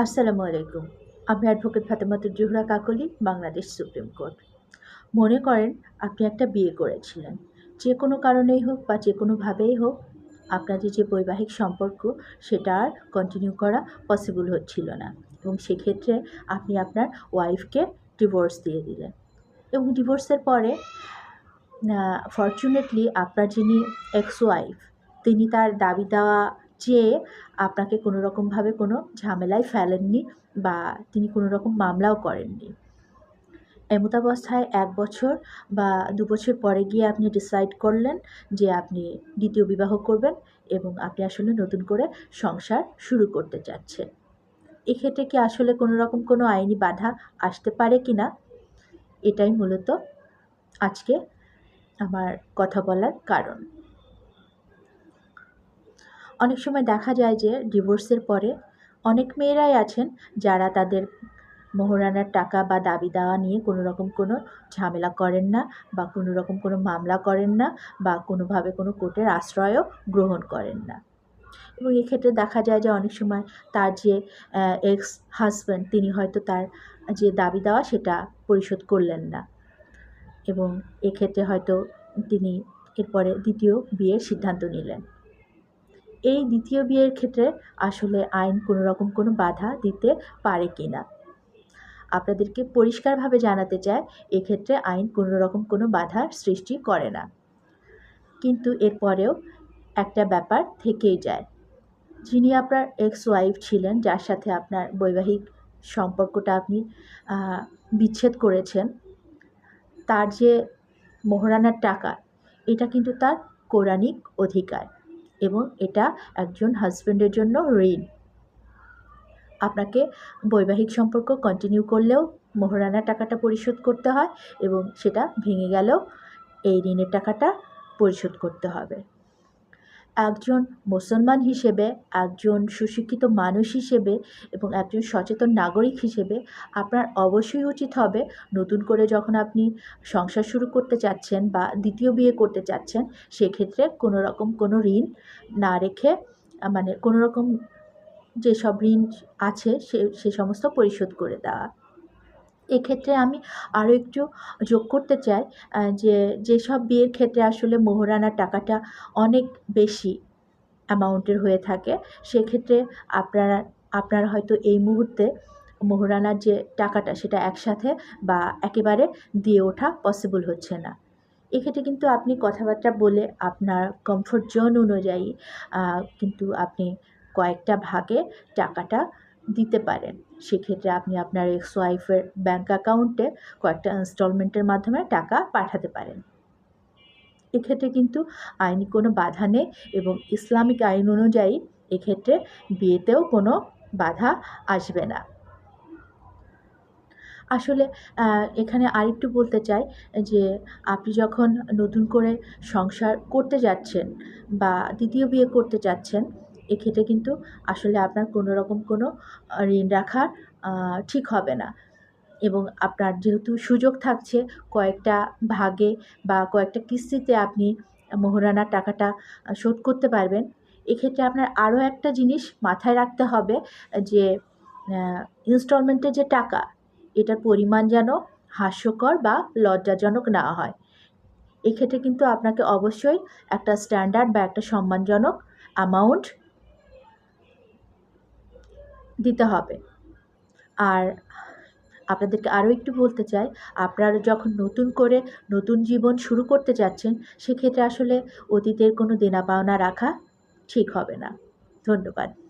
আসসালামু আলাইকুম। আমি advocate Fatematuz Zohra Kakoli, Bangladesh supreme court. মনে করেন, আপনি একটা বিয়ে করেছিলেন। যে কোনো কারণেই হোক বা যে কোনোভাবেই হোক, আপনাদের যে বৈবাহিক সম্পর্ক, সেটা আর কন্টিনিউ করা পসিবল হচ্ছিল না। এবং সেক্ষেত্রে আপনি আপনার ওয়াইফকে ডিভোর্স দিয়ে দিলেন। এবং ডিভোর্সের পরে ফর্চুনেটলি আপনার যিনি এক্স ওয়াইফ তিনি তার দাবি দেওয়া চেয়ে আপনাকে কোনো রকমভাবে কোনো ঝামেলায় ফেলেননি বা তিনি কোনো রকম মামলাও করেননি। এমতাবস্থায় এক বছর বা দু বছর পরে গিয়ে আপনি ডিসাইড করলেন যে আপনি দ্বিতীয় বিবাহ করবেন এবং আপনি আসলে নতুন করে সংসার শুরু করতে চাচ্ছেন। এক্ষেত্রে কি আসলে কোনো রকম কোনো আইনি বাধা আসতে পারে কি না? এটাই মূলত আজকে আমার কথা বলার কারণ। অনেক সময় দেখা যায় যে ডিভোর্সের পরে অনেক মেয়েরাই আছেন যারা তাদের মোহরানার টাকা বা দাবি দেওয়া নিয়ে কোনো রকম কোনো ঝামেলা করেন না বা কোনো রকম কোনো মামলা করেন না বা কোনোভাবে কোনো কোর্টের আশ্রয়ও গ্রহণ করেন না। এবং এক্ষেত্রে দেখা যায় যে অনেক সময় তার যে এক্স হাজব্যান্ড তিনি হয়তো তার যে দাবি দেওয়া সেটা পরিশোধ করলেন না। এবং এক্ষেত্রে হয়তো তিনি এরপরে দ্বিতীয় বিয়ের সিদ্ধান্ত নিলেন। এই দ্বিতীয় বিয়ের ক্ষেত্রে আসলে আইন কোনো রকম কোনো বাধা দিতে পারে কি না? আপনাদেরকে পরিষ্কারভাবে জানাতে চায় এক্ষেত্রে আইন কোনো রকম কোনো বাধার সৃষ্টি করে না। কিন্তু এরপরেও একটা ব্যাপার থেকেই যায়। যিনি আপনার এক্স ওয়াইফ ছিলেন, যার সাথে আপনার বৈবাহিক সম্পর্কটা আপনি বিচ্ছেদ করেছেন, তার যে মোহরানার টাকা, এটা কিন্তু তার কোরআনিক অধিকার। এবং এটা একজন হাজব্যান্ডের জন্য ঋণ। আপনাকে বৈবাহিক সম্পর্ক কন্টিনিউ করলেও মোহরানা টাকাটা পরিশোধ করতে হয় এবং সেটা ভেঙে গেলেও এই ঋণের টাকাটা পরিশোধ করতে হবে। একজন মুসলমান হিসেবে, একজন সুশিক্ষিত মানুষ হিসেবে এবং একজন সচেতন নাগরিক হিসেবে আপনার অবশ্যই উচিত হবে নতুন করে যখন আপনি সংসার শুরু করতে চাচ্ছেন বা দ্বিতীয় বিয়ে করতে চাচ্ছেন, সেক্ষেত্রে কোনো রকম কোনো ঋণ না রেখে মানে কোনো রকম যেসব ঋণ আছে সে সে সমস্ত পরিশোধ করে দেওয়া। এক্ষেত্রে আমি আরও একটু যোগ করতে চাই যে, যেসব বিয়ের ক্ষেত্রে আসলে মোহরানার টাকাটা অনেক বেশি অ্যামাউন্টের হয়ে থাকে, সেক্ষেত্রে আপনারা, আপনার হয়তো এই মুহূর্তে মোহরানার যে টাকাটা সেটা একসাথে বা একেবারে দিয়ে ওঠা পসিবল হচ্ছে না। এক্ষেত্রে কিন্তু আপনি কথাবার্তা বলে আপনার কমফোর্ট জোন অনুযায়ী কিন্তু আপনি কয়েকটা ভাগে টাকাটা দিতে পারেন। সেক্ষেত্রে আপনি আপনার এক্স ওয়াইফের ব্যাঙ্ক অ্যাকাউন্টে কয়েকটা ইনস্টলমেন্টের মাধ্যমে টাকা পাঠাতে পারেন। এক্ষেত্রে কিন্তু আইনি কোনো বাধা নেই এবং ইসলামিক আইন অনুযায়ী এক্ষেত্রে বিয়েতেও কোনো বাধা আসবে না। আসলে এখানে আরেকটু বলতে চাই যে আপনি যখন নতুন করে সংসার করতে যাচ্ছেন বা দ্বিতীয় বিয়ে করতে যাচ্ছেন এক্ষেত্রে কিন্তু আসলে আপনার কোনো রকম কোনো ঋণ রাখা ঠিক হবে না। এবং আপনার যেহেতু সুযোগ থাকছে, কয়েকটা ভাগে বা কয়েকটা কিস্তিতে আপনি মোহরানার টাকাটা শোধ করতে পারবেন। এক্ষেত্রে আপনার আরও একটা জিনিস মাথায় রাখতে হবে যে ইনস্টলমেন্টের যে টাকা, এটার পরিমাণ যেন হাস্যকর বা লজ্জাজনক না হয়। এক্ষেত্রে কিন্তু আপনাকে অবশ্যই একটা স্ট্যান্ডার্ড বা একটা সম্মানজনক অ্যামাউন্ট দিতে হবে। আর আপনাদেরকে আরও একটু বলতে চাই, আপনারা যখন নতুন করে নতুন জীবন শুরু করতে যাচ্ছেন, সেক্ষেত্রে আসলে অতীতের কোনো দেনা পাওনা রাখা ঠিক হবে না। ধন্যবাদ।